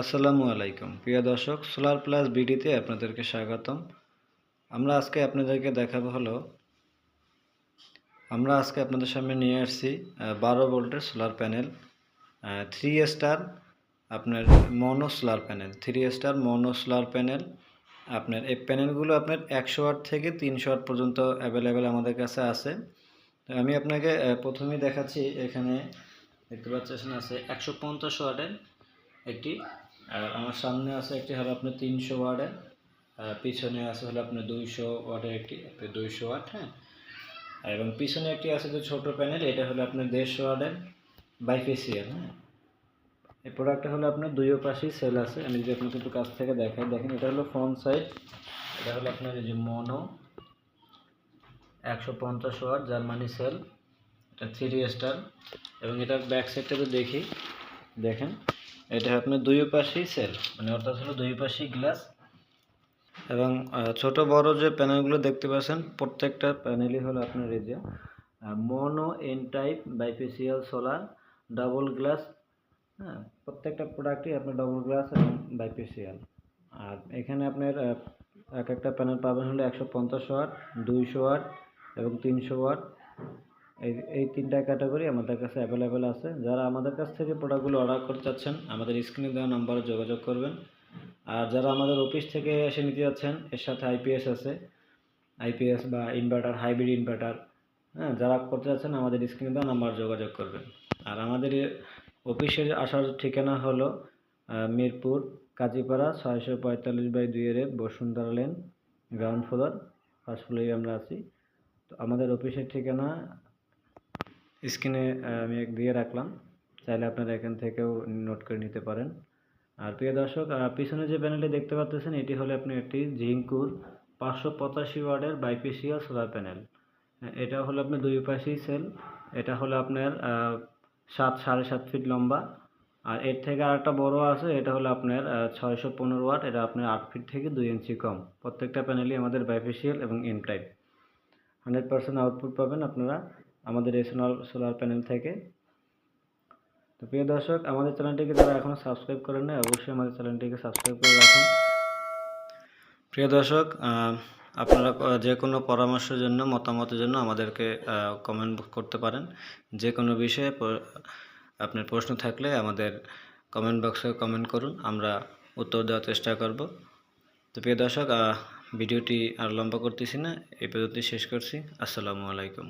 আসসালামু আলাইকুম। প্রিয় দর্শক সোলার প্লাস বিডিতে আপনাদেরকে স্বাগতম। আমরা আজকে আপনাদেরকে দেখাবো হলো, আমরা আজকে আপনাদের সামনে নিয়ে আসছি বারো ভোল্টের সোলার প্যানেল থ্রি স্টার আপনার mono solar panel three star mono solar panel আপনার এই প্যানেলগুলো আপনার একশো ওয়াট থেকে তিনশো ওয়াট পর্যন্ত অ্যাভেলেবেল আমাদের কাছে আছে। আমি আপনাকে প্রথমেই দেখাচ্ছি, এখানে দেখতে পাচ্ছেন আছে একশো পঞ্চাশ ওয়াটের একটি আর আমার সামনে আছে একটি হলো আপনার তিনশো ওয়ার্ডের পিছনে আছে হলো আপনার দুইশো ওয়াটের একটি দুইশো ওয়াট হ্যাঁ? এবং পিছনে একটি আছে যে ছোটো প্যানেল, এটা হলো আপনার দেড়শো ওয়াটের বাইফেসিয়াল হ্যাঁ? এই প্রোডাক্টটা হলো আপনার দুইও পাশেই সেল আছে, আমি যদি আপনাকে একটু কাছ থেকে দেখাই, দেখেন, এটা হলো ফ্রন্ট সাইড, এটা হলো আপনার এই যে মনো, একশো পঞ্চাশ ওয়াট জার্মানি সেল, এটা থ্রি স্টার, এবং এটার ব্যাক সাইডটা যদি দেখি, দেখেন। এটা আপনার দুই পাশেই সেল মানে অর্থাৎ হলো দুই পাশেই গ্লাস এবং ছোট বড় যে প্যানেলগুলো দেখতে পাচ্ছেন, প্রত্যেকটা প্যানেলই হলো আপনার এই যে mono N type bifacial solar double glass হ্যাঁ প্রত্যেকটা প্রোডাক্টই আপনার ডবল গ্লাস এবং বাইফেসিয়াল আর এখানে আপনার এক একটা প্যানেল পাবেন হলো একশো পঞ্চাশ ওয়াট দুইশো ওয়াট এবং তিনশো ওয়াট এই এই তিনটা ক্যাটাগরি আমাদের কাছে অ্যাভেলেবেল আছে। যারা আমাদের কাছ থেকে প্রোডাক্টগুলো অর্ডার করতে চাচ্ছেন, আমাদের স্ক্রিনে দেওয়া নাম্বারে যোগাযোগ করবেন। আর যারা আমাদের অফিস থেকে এসে নিতে যাচ্ছেন, এর সাথে আইপিএস আছে। আইপিএস বা ইনভার্টার হাইব্রিড ইনভার্টার হ্যাঁ যারা করতে যাচ্ছেন, আমাদের স্ক্রিনে দেওয়া নাম্বার যোগাযোগ করবেন। আর আমাদের অফিসের আসার ঠিকানা হলো মিরপুর, কাজীপাড়া, ছয়শো পঁয়তাল্লিশ বাই দুইয়ের Bashundhara lane ground floor first ফ্লোরে আমরা আছি। তো আমাদের অফিসের ঠিকানা স্ক্রিনে আমি দিয়ে রাখলাম। চাইলে আপনারা এখান থেকেও নোট করে নিতে পারেন। আর প্রিয় দর্শক পিছনে যে প্যানেলটি দেখতে পাচ্ছেন এটি হলো আপনি একটি জিঙ্কুর পাঁচশো পঁচাশি ওয়ার্ডের বাইপিসিয়াল সোলার প্যানেল এটা হলো আপনার দুই পাশেই সেল এটা হলো আপনার সাত, সাড়ে সাত ফিট লম্বা। আর এর থেকে আরেকটা বড় আছে, এটা হলো আপনার ছয়শো পনেরো ওয়াট। এটা আপনার আট ফিট থেকে দুই ইঞ্চি কম। প্রত্যেকটা প্যানেলই আমাদের বাইফেশিয়াল এবং M type hundred percent output পাবেন আপনারা। আমাদের এই সোলার সোলার প্যানেল থেকে। তো প্রিয় দর্শক, আমাদের চ্যানেলটিকে যারা এখনও সাবস্ক্রাইব করেন না অবশ্যই আমাদের চ্যানেলটিকে সাবস্ক্রাইব করে রাখুন। প্রিয় দর্শক আপনারা যে কোনো পরামর্শের জন্য, মতামতের জন্য আমাদেরকে কমেন্ট করতে পারেন। যে কোনো বিষয়ে আপনার প্রশ্ন থাকলে আমাদের কমেন্ট বক্সে কমেন্ট করুন, আমরা উত্তর দেওয়ার চেষ্টা করব। তো প্রিয় দর্শক ভিডিওটি আর লম্বা করতেছি না, এই পর্যন্ত শেষ করছি। আসসালামু আলাইকুম।